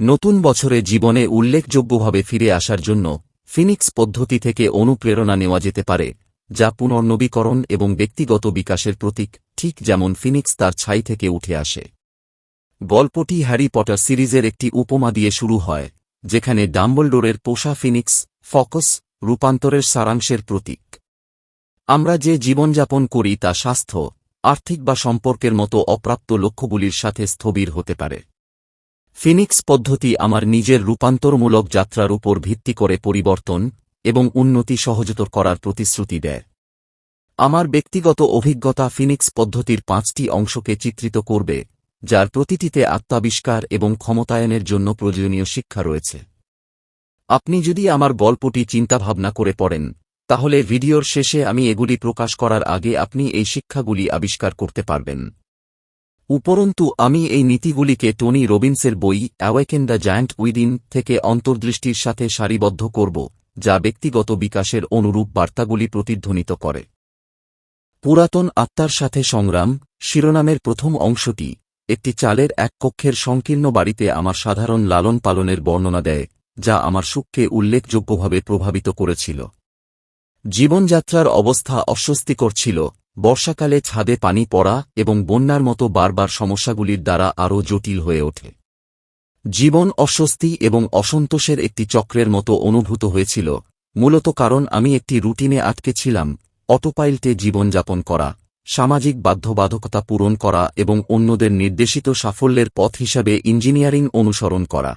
নতুন বছরে জীবনে উল্লেখযোগ্যভাবে ফিরে আসার জন্য ফিনিক্স পদ্ধতি থেকে অনুপ্রেরণা নেওয়া যেতে পারে, যা পুনর্নবীকরণ এবং ব্যক্তিগত বিকাশের প্রতীক, ঠিক যেমন ফিনিক্স তার ছাই থেকে উঠে আসে। গল্পটি হ্যারি পটার সিরিজের একটি উপমা দিয়ে শুরু হয়, যেখানে ডাম্বলডোরের পোষা ফিনিক্স, ফকস, রূপান্তরের সারাংশের প্রতীক। আমরা যে জীবনযাপন করি তা স্বাস্থ্য, আর্থিক বা সম্পর্কের মতো অপ্রাপ্ত লক্ষ্যগুলির সাথে স্থবির হতে পারে। ফিনিক্স পদ্ধতি আমার নিজের রূপান্তরমূলক যাত্রার উপর ভিত্তি করে পরিবর্তন এবং উন্নতি সহজতর করার প্রতিশ্রুতি দেয়। আমার ব্যক্তিগত অভিজ্ঞতা ফিনিক্স পদ্ধতির পাঁচটি অংশকে চিত্রিত করবে, যার প্রতিটিতে আত্মাবিষ্কার এবং ক্ষমতায়নের জন্য প্রয়োজনীয় শিক্ষা রয়েছে। আপনি যদি আমার গল্পটি চিন্তাভাবনা করে পড়েন, তাহলে ভিডিওর শেষে আমি এগুলি প্রকাশ করার আগে আপনি এই শিক্ষাগুলি আবিষ্কার করতে পারবেন। উপরন্তু, আমি এই নীতিগুলিকে টনি রবিন্সের বই অ্যাওয়েকেন দ্য জায়ান্ট উইদিন থেকে অন্তর্দৃষ্টির সাথে সারিবদ্ধ করব, যা ব্যক্তিগত বিকাশের অনুরূপ বার্তাগুলি প্রতিধ্বনিত করে। পুরাতন আত্মার সাথে সংগ্রাম, শিরোনামের প্রথম অংশটি, একটি চালের এক কক্ষের সংকীর্ণ বাড়িতে আমার সাধারণ লালন পালনের বর্ণনা দেয়, যা আমার সুখকে উল্লেখযোগ্যভাবে প্রভাবিত করেছিল। জীবনযাত্রার অবস্থা অস্বস্তিকর ছিল বর্ষাকালে ছাদে পানি পড়া এবং বন্যার মতো বারবার সমস্যাগুলির দ্বারা আরও জটিল হয়ে ওঠে। জীবন অস্বস্তি এবং অসন্তোষের একটি চক্রের মতো অনুভূত হয়েছিল, মূলত কারণ আমি একটি রুটিনে আটকে ছিলাম, অটোপাইলটে জীবনযাপন করা, সামাজিক বাধ্যবাধকতা পূরণ করা এবং অন্যদের নির্দেশিত সাফল্যের পথ হিসাবে ইঞ্জিনিয়ারিং অনুসরণ করা।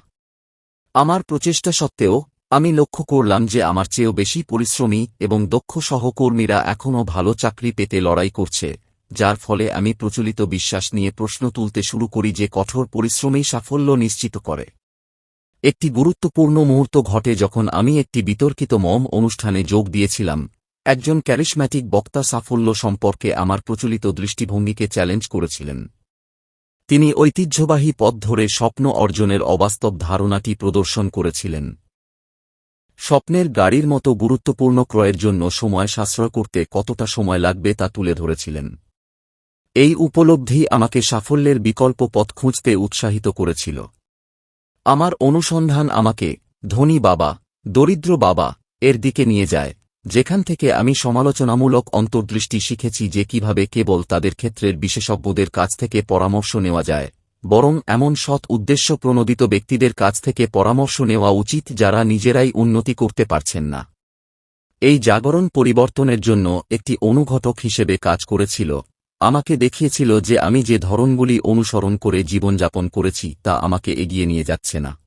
আমার প্রচেষ্টা সত্ত্বেও আমি লক্ষ্য করলাম যে আমার চেয়েও বেশি পরিশ্রমী এবং দক্ষ সহকর্মীরা এখনও ভালো চাকরি পেতে লড়াই করছে, যার ফলে আমি প্রচলিত বিশ্বাস নিয়ে প্রশ্ন তুলতে শুরু করি যে কঠোর পরিশ্রমেই সাফল্য নিশ্চিত করে। একটি গুরুত্বপূর্ণ মুহূর্ত ঘটে যখন আমি একটি বিতর্কিত মম অনুষ্ঠানে যোগ দিয়েছিলাম। একজন ক্যারিশম্যাটিক বক্তা সাফল্য সম্পর্কে আমার প্রচলিত দৃষ্টিভঙ্গিকে চ্যালেঞ্জ করেছিলেন। তিনি ঐতিহ্যবাহী পথ ধরে স্বপ্ন অর্জনের অবাস্তব ধারণাটি প্রদর্শন করেছিলেন। স্বপ্নের গাড়ির মতো গুরুত্বপূর্ণ ক্রয়ের জন্য সময় সাশ্রয় করতে কতটা সময় লাগবে তা তুলে ধরেছিলেন। এই উপলব্ধি আমাকে সাফল্যের বিকল্প পথ খুঁজতে উৎসাহিত করেছিল। আমার অনুসন্ধান আমাকে ধনী বাবা, দরিদ্র বাবা এর দিকে নিয়ে যায়, যেখান থেকে আমি সমালোচনামূলক অন্তর্দৃষ্টি শিখেছি যে কীভাবে কেবল তাদের ক্ষেত্রের বিশেষজ্ঞদের কাছ থেকে পরামর্শ নেওয়া যায়। বরং এমন সৎ উদ্দেশ্য প্রণোদিত ব্যক্তিদের কাছ থেকে পরামর্শ নেওয়া উচিত যারা নিজেরাই উন্নতি করতে পারছেন না। এই জাগরণ পরিবর্তনের জন্য একটি অনুঘটক হিসেবে কাজ করেছিল। আমাকে দেখিয়েছিল যে আমি যে ধরনগুলি অনুসরণ করে জীবনযাপন করেছি তা আমাকে এগিয়ে নিয়ে যাচ্ছে না।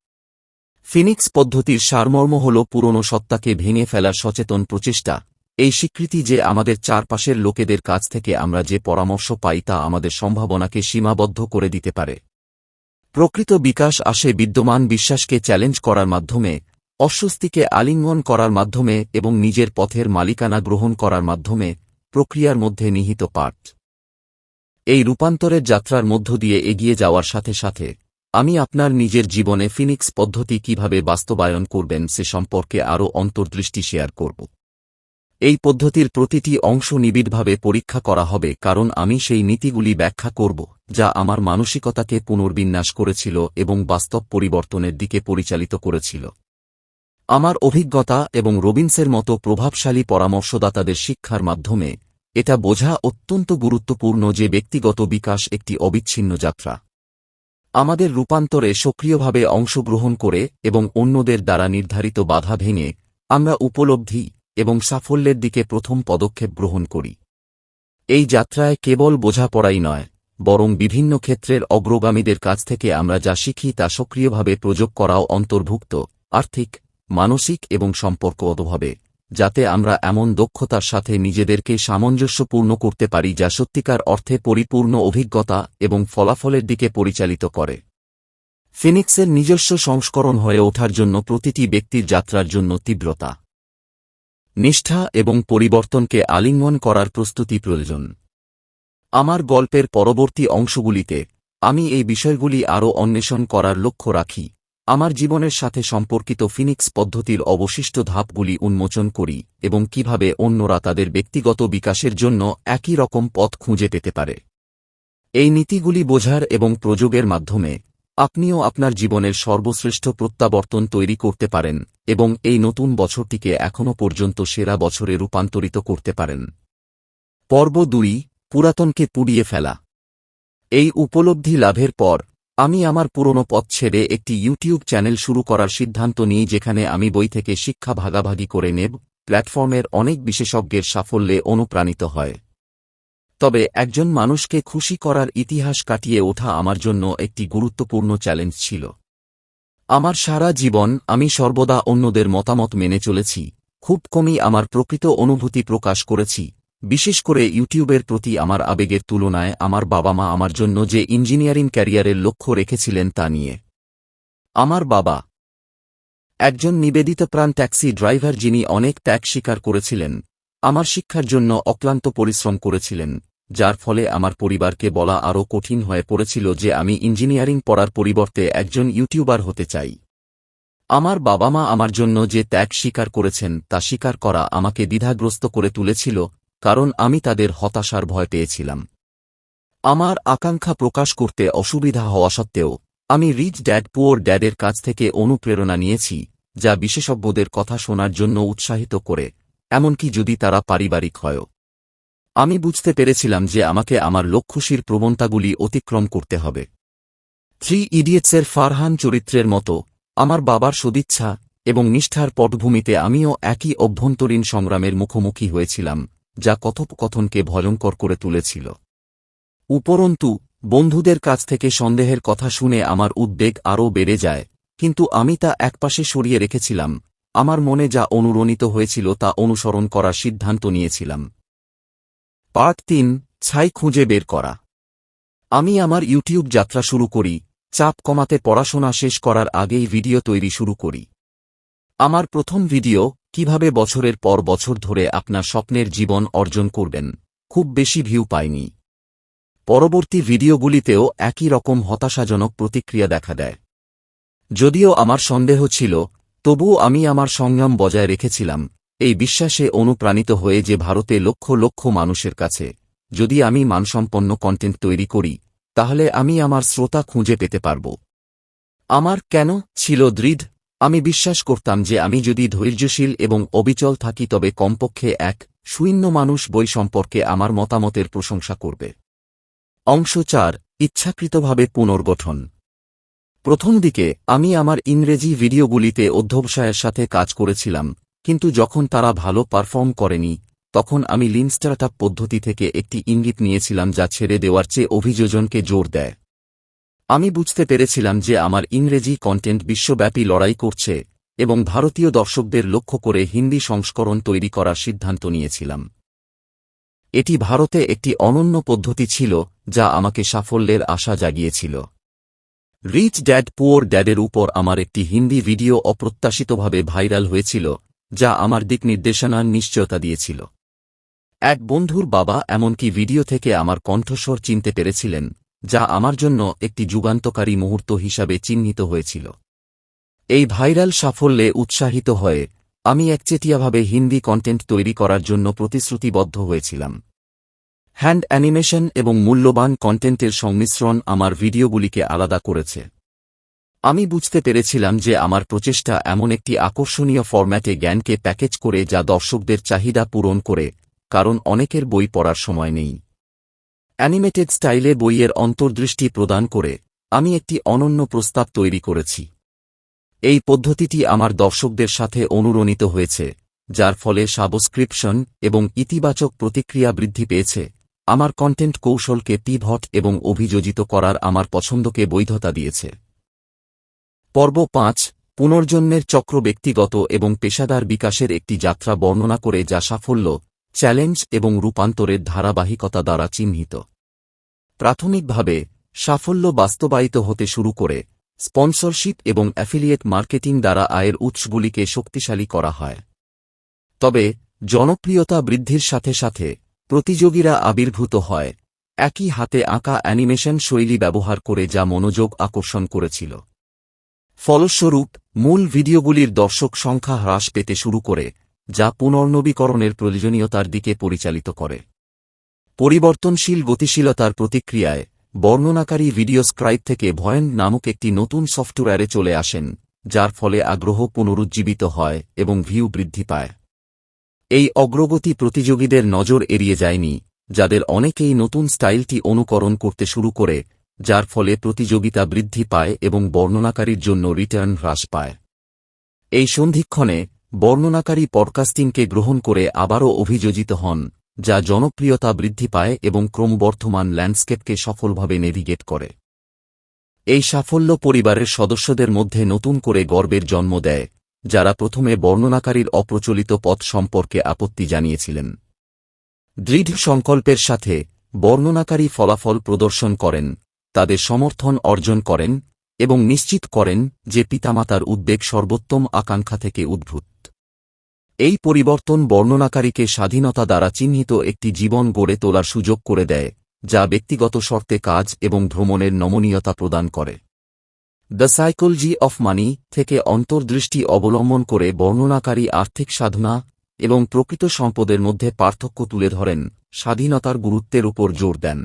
ফিনিক্স পদ্ধতির সারমর্ম হল পুরনো সত্তাকে ভেঙে ফেলার সচেতন প্রচেষ্টা। এই স্বীকৃতি যে আমাদের চারপাশের লোকেদের কাছ থেকে আমরা যে পরামর্শ পাই তা আমাদের সম্ভাবনাকে সীমাবদ্ধ করে দিতে পারে। প্রকৃত বিকাশ আসে বিদ্যমান বিশ্বাসকে চ্যালেঞ্জ করার মাধ্যমে, অস্বস্তিকে আলিঙ্গন করার মাধ্যমে এবং নিজের পথের মালিকানা গ্রহণ করার মাধ্যমে প্রক্রিয়ার মধ্যে নিহিত পাঠ। এই রূপান্তরের যাত্রার মধ্য দিয়ে এগিয়ে যাওয়ার সাথে সাথে, আমি আপনার নিজের জীবনে ফিনিক্স পদ্ধতি কীভাবে বাস্তবায়ন করবেন সে সম্পর্কে আরও অন্তর্দৃষ্টি শেয়ার করব। এই পদ্ধতির প্রতিটি অংশ নিবিড়ভাবে পরীক্ষা করা হবে, কারণ আমি সেই নীতিগুলি ব্যাখ্যা করব, যা আমার মানসিকতাকে পুনর্বিন্যাস করেছিল এবং বাস্তব পরিবর্তনের দিকে পরিচালিত করেছিল। আমার অভিজ্ঞতা এবং রবিন্সের মতো প্রভাবশালী পরামর্শদাতাদের শিক্ষার মাধ্যমে, এটা বোঝা অত্যন্ত গুরুত্বপূর্ণ যে ব্যক্তিগত বিকাশ একটি অবিচ্ছিন্ন যাত্রা। আমাদের রূপান্তরে সক্রিয়ভাবে অংশগ্রহণ করে এবং অন্যদের দ্বারা নির্ধারিত বাধা ভেঙে, আমরা উপলব্ধি এবং সাফল্যের দিকে প্রথম পদক্ষেপ গ্রহণ করি। এই যাত্রায় কেবল বোঝাপড়াই নয়, বরং বিভিন্ন ক্ষেত্রের অগ্রগামীদের কাছ থেকে আমরা যা শিখি তা সক্রিয়ভাবে প্রযোগ করাও অন্তর্ভুক্ত, আর্থিক, মানসিক এবং সম্পর্কগতভাবে যাতে আমরা এমন দক্ষতার সাথে নিজেদেরকে সামঞ্জস্যপূর্ণ করতে পারি যা সত্যিকার অর্থে পরিপূর্ণ অভিজ্ঞতা এবং ফলাফলের দিকে পরিচালিত করে। ফিনিক্সের নিজস্ব সংস্করণ হয়ে ওঠার জন্য প্রতিটি ব্যক্তির যাত্রার জন্য তীব্রতা। নিষ্ঠা এবং পরিবর্তনকে আলিঙ্গন করার প্রস্তুতি প্রয়োজন। আমার গল্পের পরবর্তী অংশগুলিতে আমি এই বিষয়গুলি আরও অন্বেষণ করার লক্ষ্য রাখি। আমার জীবনের সাথে সম্পর্কিত ফিনিক্স পদ্ধতির অবশিষ্ট ধাপগুলি উন্মোচন করি এবং কীভাবে অন্যরা তাদের ব্যক্তিগত বিকাশের জন্য একই রকম পথ খুঁজে পেতে পারে। এই নীতিগুলি বোঝার এবং প্রযোগের মাধ্যমে আপনিও আপনার জীবনের সর্বশ্রেষ্ঠ প্রত্যাবর্তন তৈরি করতে পারেন, এবং এই নতুন বছরটিকে এখনও পর্যন্ত সেরা বছরে রূপান্তরিত করতে পারেন। পর্ব দুই, পুরাতনকে পুড়িয়ে ফেলা। এই উপলব্ধি লাভের পর, আমি আমার পুরনো পথ ছেড়ে একটি ইউটিউব চ্যানেল শুরু করার সিদ্ধান্ত নিই যেখানে আমি বই থেকে শিক্ষা ভাগাভাগি করে নেব, প্ল্যাটফর্মের অনেক বিশেষজ্ঞের সাফল্যে অনুপ্রাণিত হয়। তবে একজন মানুষকে খুশি করার ইতিহাস কাটিয়ে ওঠা আমার জন্য একটি গুরুত্বপূর্ণ চ্যালেঞ্জ ছিল। আমার সারা জীবন আমি সর্বদা অন্যদের মতামত মেনে চলেছি, খুব কমই আমার প্রকৃত অনুভূতি প্রকাশ করেছি, বিশেষ করে ইউটিউবের প্রতি আমার আবেগের তুলনায় আমার বাবা মা আমার জন্য যে ইঞ্জিনিয়ারিং ক্যারিয়ারের লক্ষ্য রেখেছিলেন তা নিয়ে। আমার বাবা একজন নিবেদিতপ্রাণ ট্যাক্সি ড্রাইভার যিনি অনেক ত্যাগ স্বীকার করেছিলেন, আমার শিক্ষার জন্য অক্লান্ত পরিশ্রম করেছিলেন। যার ফলে আমার পরিবারকে বলা আরও কঠিন হয়ে পড়েছিল যে আমি ইঞ্জিনিয়ারিং পড়ার পরিবর্তে একজন ইউটিউবার হতে চাই। আমার বাবা মা আমার জন্য যে ত্যাগ স্বীকার করেছেন তা স্বীকার করা আমাকে দ্বিধাগ্রস্ত করে তুলেছিল, কারণ আমি তাদের হতাশার ভয় পেয়েছিলাম। আমার আকাঙ্ক্ষা প্রকাশ করতে অসুবিধা হওয়া সত্ত্বেও, আমি রিচ ড্যাড পুয়ার ড্যাডের কাছ থেকে অনুপ্রেরণা নিয়েছি, যা বিশেষজ্ঞদের কথা শোনার জন্য উৎসাহিত করে, এমনকি যদি তারা পারিবারিক হয় আমি বুঝতে পেরেছিলাম যে আমাকে আমার লক্ষ্যশীর প্রবণতাগুলি অতিক্রম করতে হবে। থ্রি ইডিয়েটসের ফারহান চরিত্রের মতো, আমার বাবার সদিচ্ছা এবং নিষ্ঠার পটভূমিতে আমিও একই অভ্যন্তরীণ সংগ্রামের মুখোমুখি হয়েছিলাম, যা কথোপকথনকে ভয়ঙ্কর করে তুলেছিল। উপরন্তু, বন্ধুদের কাছ থেকে সন্দেহের কথা শুনে আমার উদ্বেগ আরও বেড়ে যায়, কিন্তু আমি তা একপাশে সরিয়ে রেখেছিলাম, আমার মনে যা অনুরণিত হয়েছিল তা অনুসরণ করার সিদ্ধান্ত নিয়েছিলাম। পার্ট তিন, ছাই খুঁজে বের করা। আমি আমার ইউটিউব যাত্রা শুরু করি, চাপ কমাতে পড়াশোনা শেষ করার আগেই ভিডিও তৈরি শুরু করি। আমার প্রথম ভিডিও, কীভাবে বছরের পর বছর ধরে আপনার স্বপ্নের জীবন অর্জন করবেন, খুব বেশি ভিউ পায়নি পরবর্তী ভিডিওগুলিতেও একই রকম হতাশাজনক প্রতিক্রিয়া দেখা দেয়। যদিও আমার সন্দেহ ছিল, তবুও আমি আমার সংযম বজায় রেখেছিলাম এই বিশ্বাসে অনুপ্রাণিত হয়ে যে ভারতে লক্ষ লক্ষ মানুষের কাছে, যদি আমি মানসম্পন্ন কন্টেন্ট তৈরি করি, তাহলে আমি আমার শ্রোতা খুঁজে পেতে পারব। আমার কেন ছিল দৃঢ়? আমি বিশ্বাস করতাম যে আমি যদি ধৈর্যশীল এবং অবিচল থাকি তবে কমপক্ষে এক শূন্য মানুষ বই সম্পর্কে আমার মতামতের প্রশংসা করবে। অংশ চার, ইচ্ছাকৃতভাবে পুনর্গঠন। প্রথম দিকে আমি আমার ইংরেজি ভিডিওগুলিতে অধ্যবসায়ের সাথে কাজ করেছিলাম কিন্তু যখন তারা ভালো পারফর্ম করেনি, তখন আমি লিন স্টার্টআপ পদ্ধতি থেকে একটি ইঙ্গিত নিয়েছিলাম যা ছেড়ে দেওয়ার চেয়ে অভিযোজনকে জোর দেয়। আমি বুঝতে পেরেছিলাম যে আমার ইংরেজি কন্টেন্ট বিশ্বব্যাপী লড়াই করছে এবং ভারতীয় দর্শকদের লক্ষ্য করে হিন্দি সংস্করণ তৈরি করার সিদ্ধান্ত নিয়েছিলাম। এটি ভারতে একটি অনন্য পদ্ধতি ছিল যা আমাকে সাফল্যের আশা জাগিয়েছিল। রিচ ড্যাড পুয়ার ড্যাডের উপর আমার একটি হিন্দি ভিডিও অপ্রত্যাশিতভাবে ভাইরাল হয়েছিল যা আমার দিক নির্দেশনার নিশ্চয়তা দিয়েছিল। এক বন্ধুর বাবা এমনকি ভিডিও থেকে আমার কণ্ঠস্বর চিনতে পেরেছিলেন, যা আমার জন্য একটি যুগান্তকারী মুহূর্ত হিসাবে চিহ্নিত হয়েছিল। এই ভাইরাল সাফল্যে উৎসাহিত হয়ে, আমি একচেটিয়াভাবে হিন্দি কন্টেন্ট তৈরি করার জন্য প্রতিশ্রুতিবদ্ধ হয়েছিলাম। হ্যান্ড অ্যানিমেশন এবং মূল্যবান কন্টেন্টের সংমিশ্রণ আমার ভিডিওগুলিকে আলাদা করেছে। আমি বুঝতে পেরেছিলাম যে আমার প্রচেষ্টা এমন একটি আকর্ষণীয় ফরম্যাটে জ্ঞানকে প্যাকেজ করে যা দর্শকদের চাহিদা পূরণ করে, কারণ অনেকের বই পড়ার সময় নেই। অ্যানিমেটেড স্টাইলে বইয়ের অন্তর্দৃষ্টি প্রদান করে, আমি একটি অনন্য প্রস্তাব তৈরি করেছি। এই পদ্ধতিটি আমার দর্শকদের সাথে অনুরণিত হয়েছে, যার ফলে সাবস্ক্রিপশন এবং ইতিবাচক প্রতিক্রিয়া বৃদ্ধি পেয়েছে, আমার কন্টেন্ট কৌশলকে পিভট এবং অভিযোজিত করার আমার পছন্দকে বৈধতা দিয়েছে। পর্ব পাঁচ, পুনর্জন্মের চক্র ব্যক্তিগত এবং পেশাদার বিকাশের একটি যাত্রা বর্ণনা করে যা সাফল্য, চ্যালেঞ্জ এবং রূপান্তরের ধারাবাহিকতা দ্বারা চিহ্নিত। প্রাথমিকভাবে, সাফল্য বাস্তবায়িত হতে শুরু করে, স্পন্সরশিপ এবং অ্যাফিলিয়েট মার্কেটিং দ্বারা আয়ের উৎসগুলিকে শক্তিশালী করা হয়। তবে, জনপ্রিয়তা বৃদ্ধির সাথে সাথে, প্রতিযোগীরা আবির্ভূত হয়, একই হাতে আঁকা অ্যানিমেশন শৈলী ব্যবহার করে যা মনোযোগ আকর্ষণ করেছিল। ফলস্বরূপ, মূল ভিডিওগুলির দর্শক সংখ্যা হ্রাস পেতে শুরু করে, যা পুনর্নবীকরণের প্রয়োজনীয়তার দিকে পরিচালিত করে। পরিবর্তনশীল গতিশীলতার প্রতিক্রিয়ায়, বর্ণনাকারী ভিডিও স্ক্রাইব থেকে ভয়েন নামক একটি নতুন সফটওয়্যারে চলে আসেন, যার ফলে আগ্রহ পুনরুজ্জীবিত হয় এবং ভিউ বৃদ্ধি পায়। এই অগ্রগতি প্রতিযোগীদের নজর এড়িয়ে যায়নি, যাদের অনেকেই নতুন স্টাইলটি অনুকরণ করতে শুরু করে যার ফলে প্রতিযোগিতা বৃদ্ধি পায় এবং বর্ণনাকারীর জন্য রিটার্ন হ্রাস পায়। এই সন্ধিক্ষণে বর্ণনাকারী পডকাস্টিংকে গ্রহণ করে আবারও অভিযোজিত হন, যা জনপ্রিয়তা বৃদ্ধি পায় এবং ক্রমবর্ধমান ল্যান্ডস্কেপকে সফলভাবে নেভিগেট করে। এই সাফল্য পরিবারের সদস্যদের মধ্যে নতুন করে গর্বের জন্ম দেয়, যারা প্রথমে বর্ণনাকারীর অপ্রচলিত পথ সম্পর্কে আপত্তি জানিয়েছিলেন। দৃঢ় সংকল্পের সাথে বর্ণনাকারী ফলাফল প্রদর্শন করেন তাদের সমর্থন অর্জন করেন এবং নিশ্চিত করেন যে পিতামাতার উদ্বেগ সর্বোত্তম আকাঙ্ক্ষা থেকে উদ্ভূত। এই পরিবর্তন বর্ণনাকারীকে স্বাধীনতা দ্বারা চিহ্নিত একটি জীবন গড়ে তোলার সুযোগ করে দেয়, যা ব্যক্তিগত শর্তে কাজ এবং ভ্রমণের নমনীয়তা প্রদান করে। দ্য সাইকোলজি অফ মানি থেকে অন্তর্দৃষ্টি অবলম্বন করে বর্ণনাকারী আর্থিক সাধনা এবং প্রকৃত সম্পদের মধ্যে পার্থক্য তুলে ধরেন, স্বাধীনতার গুরুত্বের উপর জোর দেন।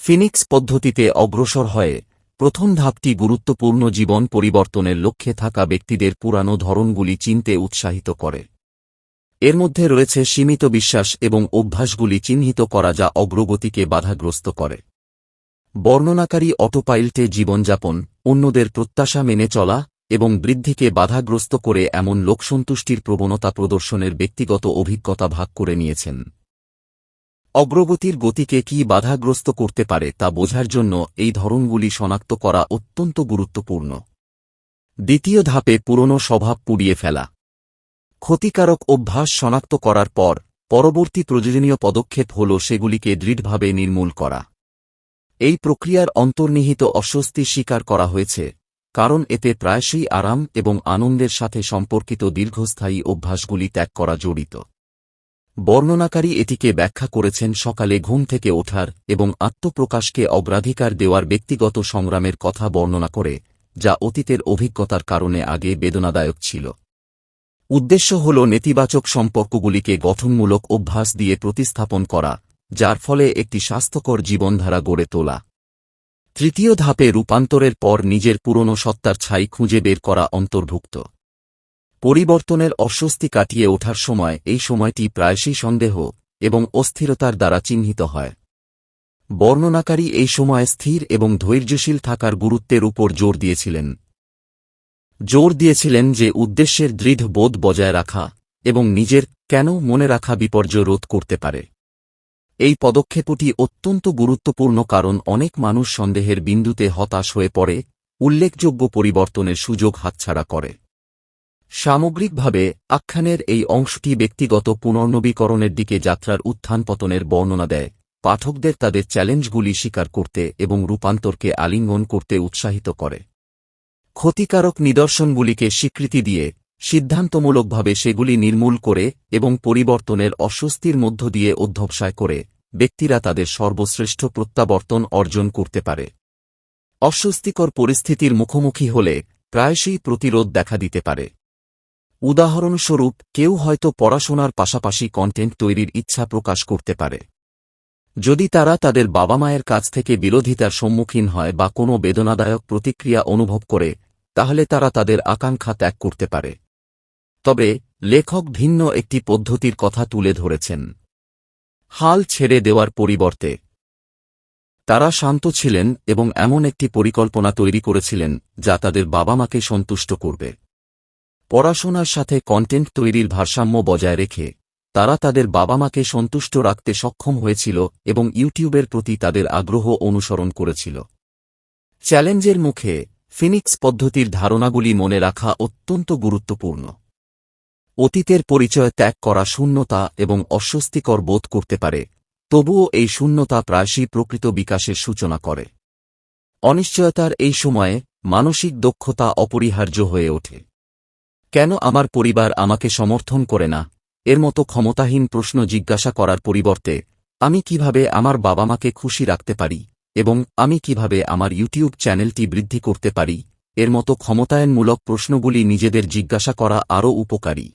ফিনিক্স পদ্ধতিতে অগ্রসর হয়ে প্রথম ধাপটি গুরুত্বপূর্ণ জীবন পরিবর্তনের লক্ষ্যে থাকা ব্যক্তিদের পুরানো ধরনগুলি চিনতে উৎসাহিত করে। এর মধ্যে রয়েছে সীমিত বিশ্বাস এবং অভ্যাসগুলি চিহ্নিত করা যা অগ্রগতিকে বাধাগ্রস্ত করে। বর্ণনাকারী অটোপাইল্টে জীবনযাপন, অন্যদের প্রত্যাশা মেনে চলা এবং বৃদ্ধিকে বাধাগ্রস্ত করে এমন লোকসন্তুষ্টির প্রবণতা প্রদর্শনের ব্যক্তিগত অভিজ্ঞতা ভাগ করে নিয়েছেন। অগ্রগতির গতিকে কি বাধাগ্রস্ত করতে পারে তা বোঝার জন্য এই ধরনগুলি শনাক্ত করা অত্যন্ত গুরুত্বপূর্ণ। দ্বিতীয় ধাপে পুরনো স্বভাব পুড়িয়ে ফেলা। ক্ষতিকারক অভ্যাস শনাক্ত করার পর, পরবর্তী প্রয়োজনীয় পদক্ষেপ হল সেগুলিকে দৃঢ়ভাবে নির্মূল করা। এই প্রক্রিয়ার অন্তর্নিহিত অস্বস্তি স্বীকার করা হয়েছে, কারণ এতে প্রায়শই আরাম এবং আনন্দের সাথে সম্পর্কিত দীর্ঘস্থায়ী অভ্যাসগুলি ত্যাগ করা জড়িত। বর্ণনাকারী এটিকে ব্যাখ্যা করেছেন সকালে ঘুম থেকে ওঠার এবং আত্মপ্রকাশকে অগ্রাধিকার দেওয়ার ব্যক্তিগত সংগ্রামের কথা বর্ণনা করে, যা অতীতের অভিজ্ঞতার কারণে আগে বেদনাদায়ক ছিল। উদ্দেশ্য হল নেতিবাচক সম্পর্কগুলিকে গঠনমূলক অভ্যাস দিয়ে প্রতিস্থাপন করা, যার ফলে একটি স্বাস্থ্যকর জীবনধারা গড়ে তোলা। তৃতীয় ধাপে রূপান্তরের পর নিজের পুরনো সত্তার ছাই খুঁজে বের করা অন্তর্ভুক্ত। পরিবর্তনের অস্বস্তি কাটিয়ে ওঠার সময় এই সময়টি প্রায়শই সন্দেহ এবং অস্থিরতার দ্বারা চিহ্নিত হয়। বর্ণনাকারী এই সময় স্থির এবং ধৈর্যশীল থাকার গুরুত্বের উপর জোর দিয়েছিলেন। জোর দিয়েছিলেন যে উদ্দেশ্যের দৃঢ় বোধ বজায় রাখা এবং নিজের কেন মনে রাখা বিপর্যয় রোধ করতে পারে। এই পদক্ষেপটি অত্যন্ত গুরুত্বপূর্ণ কারণ অনেক মানুষ সন্দেহের বিন্দুতে হতাশ হয়ে পড়ে, উল্লেখযোগ্য পরিবর্তনের সুযোগ হাতছাড়া করে। সামগ্রিকভাবে, আখ্যানের এই অংশটি ব্যক্তিগত পুনর্নবীকরণের দিকে যাত্রার উত্থান পতনের বর্ণনা দেয়। পাঠকদের তাদের চ্যালেঞ্জগুলি স্বীকার করতে এবং রূপান্তরকে আলিঙ্গন করতে উৎসাহিত করে। ক্ষতিকারক নিদর্শনগুলিকে স্বীকৃতি দিয়ে, সিদ্ধান্তমূলকভাবে সেগুলি নির্মূল করে এবং পরিবর্তনের অস্বস্তির মধ্য দিয়ে অধ্যবসায় করে, ব্যক্তিরা তাদের সর্বশ্রেষ্ঠ প্রত্যাবর্তন অর্জন করতে পারে। অস্বস্তিকর পরিস্থিতির মুখোমুখি হলে, প্রায়শই প্রতিরোধ দেখা দিতে পারে। উদাহরণস্বরূপ, কেউ হয়তো পড়াশোনার পাশাপাশি কন্টেন্ট তৈরির ইচ্ছা প্রকাশ করতে পারে। যদি তারা তাদের বাবা মায়ের কাছ থেকে বিরোধিতার সম্মুখীন হয় বা কোনো বেদনাদায়ক প্রতিক্রিয়া অনুভব করে, তাহলে তারা তাদের আকাঙ্ক্ষা ত্যাগ করতে পারে। তবে, লেখক ভিন্ন একটি পদ্ধতির কথা তুলে ধরেছেন। হাল ছেড়ে দেওয়ার পরিবর্তে। তারা শান্ত ছিলেন এবং এমন একটি পরিকল্পনা তৈরি করেছিলেন, যা তাদের বাবা মাকে সন্তুষ্ট করবে। পড়াশোনার সাথে কন্টেন্ট তৈরির ভারসাম্য বজায় রেখে, তারা তাদের বাবা মাকে সন্তুষ্ট রাখতে সক্ষম হয়েছিল এবং ইউটিউবের প্রতি তাদের আগ্রহ অনুসরণ করেছিল। চ্যালেঞ্জের মুখে ফিনিক্স পদ্ধতির ধারণাগুলি মনে রাখা অত্যন্ত গুরুত্বপূর্ণ। অতীতের পরিচয় ত্যাগ করা শূন্যতা এবং অস্বস্তিকর বোধ করতে পারে, তবুও এই শূন্যতা প্রায়শই প্রকৃত বিকাশের সূচনা করে। অনিশ্চয়তার এই সময়ে, মানসিক দক্ষতা অপরিহার্য হয়ে ওঠে। কেন আমার পরিবার আমাকে সমর্থন করে না? এর মতো ক্ষমতাহীন প্রশ্ন জিজ্ঞাসা করার পরিবর্তে, আমি কীভাবে আমার বাবা মাকে খুশি রাখতে পারি এবং আমি কীভাবে আমার ইউটিউব চ্যানেলটি বৃদ্ধি করতে পারি? এর মতো ক্ষমতায়নমূলক প্রশ্নগুলি নিজেদের জিজ্ঞাসা করা আরও উপকারী।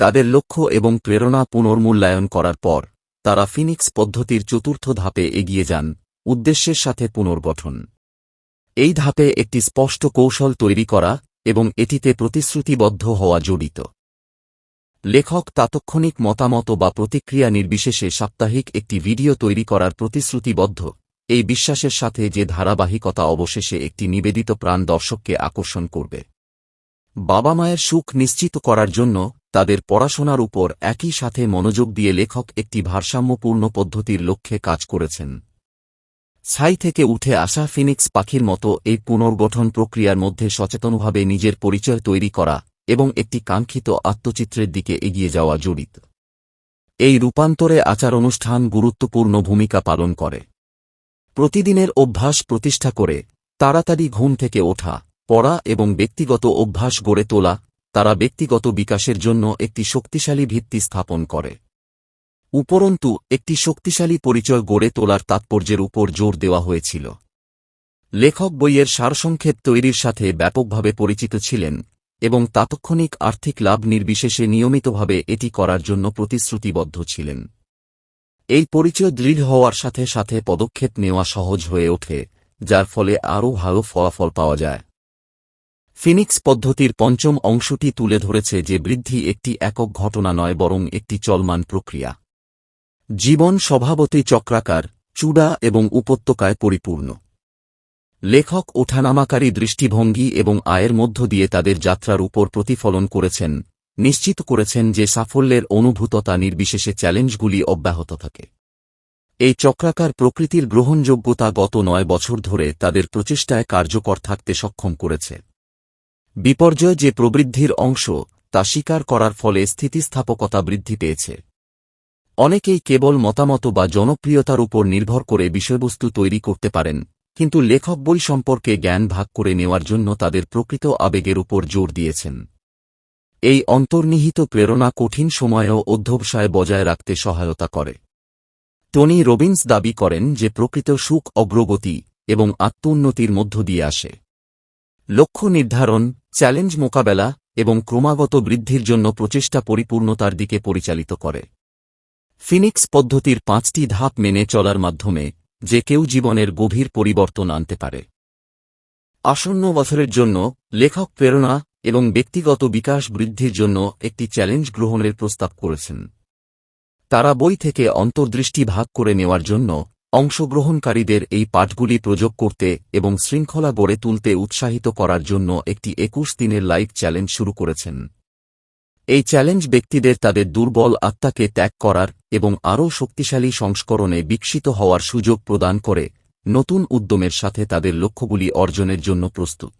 তাদের লক্ষ্য এবং প্রেরণা পুনর্মূল্যায়ন করার পর, তারা ফিনিক্স পদ্ধতির চতুর্থ ধাপে এগিয়ে যান, উদ্দেশ্যের সাথে পুনর্গঠন। এই ধাপে একটি স্পষ্ট কৌশল তৈরি করা এবং এটিতে প্রতিশ্রুতিবদ্ধ হওয়া জড়িত। লেখক তাৎক্ষণিক মতামত বা প্রতিক্রিয়া নির্বিশেষে সাপ্তাহিক একটি ভিডিও তৈরি করার প্রতিশ্রুতিবদ্ধ। এই বিশ্বাসের সাথে যে ধারাবাহিকতা অবশেষে একটি নিবেদিত প্রাণ দর্শককে আকর্ষণ করবে। বাবা মায়ের সুখ নিশ্চিত করার জন্য তাদের পড়াশোনার উপর একই সাথে মনোযোগ দিয়ে লেখক একটি ভারসাম্যপূর্ণ পদ্ধতির লক্ষ্যে কাজ করেছেন। ছাই থেকে উঠে আসা ফিনিক্স পাখির মতো এই পুনর্গঠন প্রক্রিয়ার মধ্যে সচেতনভাবে নিজের পরিচয় তৈরি করা এবং একটি কাঙ্ক্ষিত আত্মচিত্রের দিকে এগিয়ে যাওয়া জড়িত। এই রূপান্তরে আচার অনুষ্ঠান গুরুত্বপূর্ণ ভূমিকা পালন করে। প্রতিদিনের অভ্যাস প্রতিষ্ঠা করে, তাড়াতাড়ি ঘুম থেকে ওঠা, পড়া এবং ব্যক্তিগত অভ্যাস গড়ে তোলা, তারা ব্যক্তিগত বিকাশের জন্য একটি শক্তিশালী ভিত্তি স্থাপন করে। উপরন্তু, একটি শক্তিশালী পরিচয় গড়ে তোলার তাৎপর্যের উপর জোর দেওয়া হয়েছিল। লেখক বইয়ের সারসংক্ষেপ তৈরির সাথে ব্যাপকভাবে পরিচিত ছিলেন, এবং তাৎক্ষণিক আর্থিক লাভ নির্বিশেষে নিয়মিতভাবে এটি করার জন্য প্রতিশ্রুতিবদ্ধ ছিলেন। এই পরিচয় দৃঢ় হওয়ার সাথে সাথে পদক্ষেপ নেওয়া সহজ হয়ে ওঠে, যার ফলে আরও ভালো ফলাফল পাওয়া যায়। ফিনিক্স পদ্ধতির পঞ্চম অংশটি তুলে ধরেছে যে বৃদ্ধি একটি একক ঘটনা নয়, বরং একটি চলমান প্রক্রিয়া। জীবন স্বভাবতই চক্রাকার, চূড়া এবং উপত্যকায় পরিপূর্ণ। লেখক ওঠানামাকারী দৃষ্টিভঙ্গি এবং আয়ের মধ্য দিয়ে তাদের যাত্রার উপর প্রতিফলন করেছেন, নিশ্চিত করেছেন যে সাফল্যের অনুভূততা নির্বিশেষে চ্যালেঞ্জগুলি অব্যাহত থাকে। এই চক্রাকার প্রকৃতির গ্রহণযোগ্যতা গত নয় বছর ধরে তাদের প্রচেষ্টায় কার্যকর থাকতে সক্ষম করেছে। বিপর্যয় যে প্রবৃদ্ধির অংশ, তা স্বীকার করার ফলে স্থিতিস্থাপকতা বৃদ্ধি পেয়েছে। অনেকেই কেবল মতামত বা জনপ্রিয়তার উপর নির্ভর করে বিষয়বস্তু তৈরি করতে পারেন, কিন্তু লেখক বই সম্পর্কে জ্ঞান ভাগ করে নেওয়ার জন্য তাদের প্রকৃত আবেগের উপর জোর দিয়েছেন। এই অন্তর্নিহিত প্রেরণা কঠিন সময়েও অধ্যবসায় বজায় রাখতে সহায়তা করে। টনি রবিন্স দাবি করেন যে প্রকৃত সুখ অগ্রগতি এবং আত্মোন্নতির মধ্য দিয়ে আসে। লক্ষ্য নির্ধারণ, চ্যালেঞ্জ মোকাবেলা এবং ক্রমাগত বৃদ্ধির জন্য প্রচেষ্টা পরিপূর্ণতার দিকে পরিচালিত করে। ফিনিক্স পদ্ধতির পাঁচটি ধাপ মেনে চলার মাধ্যমে যে কেউ জীবনের গভীর পরিবর্তন আনতে পারে। আসন্ন বছরের জন্য লেখক প্রেরণা এবং ব্যক্তিগত বিকাশ বৃদ্ধির জন্য একটি চ্যালেঞ্জ গ্রহণের প্রস্তাব করেছেন। তারা বই থেকে অন্তর্দৃষ্টি ভাগ করে নেওয়ার জন্য অংশগ্রহণকারীদের এই পাঠগুলি প্রযোগ করতে এবং শৃঙ্খলা গড়ে তুলতে উৎসাহিত করার জন্য একটি একুশ দিনের লাইভ চ্যালেঞ্জ শুরু করেছেন। এই চ্যালেঞ্জ ব্যক্তিদের তাদের দুর্বল আত্মাকে ত্যাগ করার এবং আরও শক্তিশালী সংস্করণে বিকশিত হওয়ার সুযোগ প্রদান করে, নতুন উদ্যমের সাথে তাদের লক্ষ্যগুলি অর্জনের জন্য প্রস্তুত।